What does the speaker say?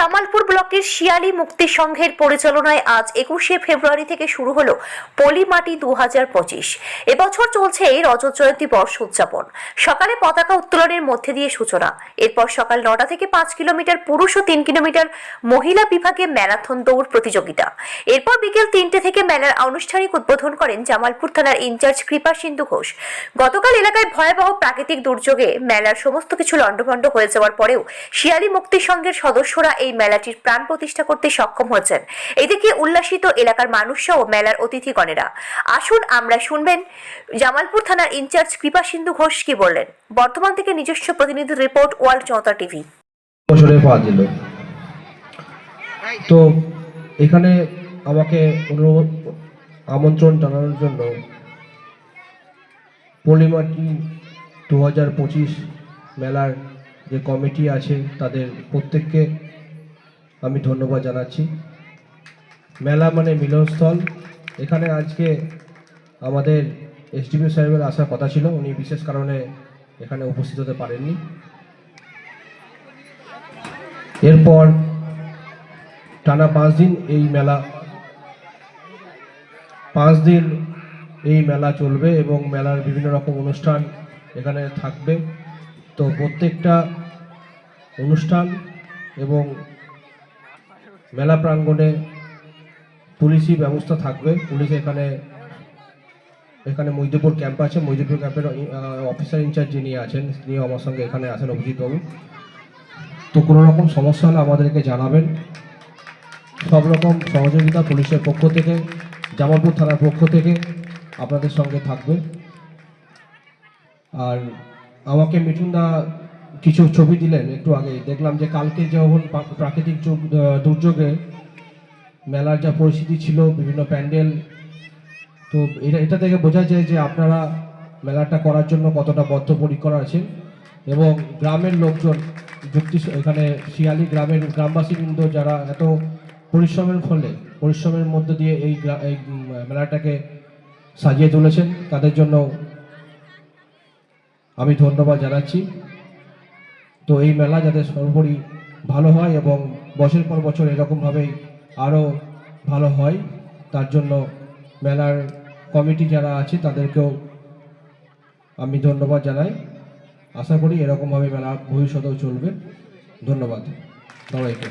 জামালপুর ব্লকের শিয়ালি মুক্তি সংঘের পরিচালনায় আজ একুশে ফেব্রুয়ারি থেকে শুরু হলো পলিমাটি দু হাজার পঁচিশ। এবছর চলছে এই রজত জয়ন্তী বর্ষ উদযাপন। সকালে পতাকা উত্তোলনের মধ্যে দিয়ে সূচনা। এরপর সকাল নটা থেকে পাঁচ কিলোমিটার পুরুষ ও তিন কিলোমিটার মহিলা বিভাগে ম্যারাথন দৌড় প্রতিযোগিতা। এরপর বিকেল তিনটে থেকে মেলার আনুষ্ঠানিক উদ্বোধন করেন জামালপুর থানার ইনচার্জ কৃপা সিন্ধু ঘোষ। গতকাল এলাকায় ভয়াবহ প্রাকৃতিক দুর্যোগে মেলার সমস্ত কিছু লণ্ডভণ্ড হয়ে যাওয়ার পরেও শিয়ালি মুক্তি সংঘের সদস্যরা এই মেলাটির প্রাণ প্রতিষ্ঠা করতে সক্ষম হয়েছেন। এদিকে উল্লাসিত এলাকার মানুষসহ মেলার অতিথিগণেরা। আসুন আমরা শুনবেন জামালপুর থানার ইনচার্জ কৃপা সিন্ধু ঘোষ কি বললেন। বর্তমান থেকে নিজস্ব প্রতিনিধি রিপোর্ট, ওয়ার্ল্ড জনতা টিভি। তো এখানে আমাকে অনুরোধ, আমন্ত্রণ জানানোর জন্য পলিমাটি দু হাজার পঁচিশ মেলার যে কমিটি আছে, তাদের প্রত্যেককে আমি ধন্যবাদ জানাচ্ছি। মেলা মানে মিলনস্থল। এখানে আজকে আমাদের এসডিপি সাহেবের আসার কথা ছিল, উনি বিশেষ কারণে এখানে উপস্থিত হতে পারেননি। এরপর টানা পাঁচ দিন এই মেলা, পাঁচ দিন এই মেলা চলবে এবং মেলার বিভিন্ন রকম অনুষ্ঠান এখানে থাকবে। তো প্রত্যেকটা অনুষ্ঠান এবং মেলা প্রাঙ্গণে পুলিশি ব্যবস্থা থাকবে। পুলিশ এখানে এখানে মৈদপুর ক্যাম্প আছে। মৈদপুর ক্যাম্পের অফিসার ইনচার্জ যিনি আছেন, তিনি আমার সঙ্গে এখানে আছেন অভিজিৎবাবু তো কোনো রকম সমস্যা হলে আমাদেরকে জানাবেন। সব রকম সহযোগিতা পুলিশের পক্ষ থেকে, জামালপুর থানার পক্ষ থেকে আপনাদের সঙ্গে থাকবে। আর আমাকে মিঠুনদা কিছু ছবি দিলেন একটু আগে। দেখলাম যে কালকে যখন প্রাকৃতিক দুর্যোগে মেলার যা পরিস্থিতি ছিল, বিভিন্ন প্যান্ডেল, তো এটা এটা থেকে বোঝা যায় যে আপনারা মেলাটা করার জন্য কতটা বদ্ধপরিকর আছেন এবং গ্রামের লোকজন যুক্তি এখানে শিয়ালি গ্রামের গ্রামবাসীবৃন্দ যারা এত পরিশ্রমের ফলে, পরিশ্রমের মধ্য দিয়ে এই এই মেলাটাকে সাজিয়ে তুলেছেন, তাদের জন্য আমি ধন্যবাদ জানাচ্ছি। তো এই মেলা যাতে সর্বোপরি ভালো হয় এবং বছর পর বছর এরকমভাবেই আরও ভালো হয়, তার জন্য মেলার কমিটি যারা আছে তাদেরকেও আমি ধন্যবাদ জানাই। আশা করি এরকমভাবে মেলা ভবিষ্যতেও চলবে। ধন্যবাদ। সবাইকে।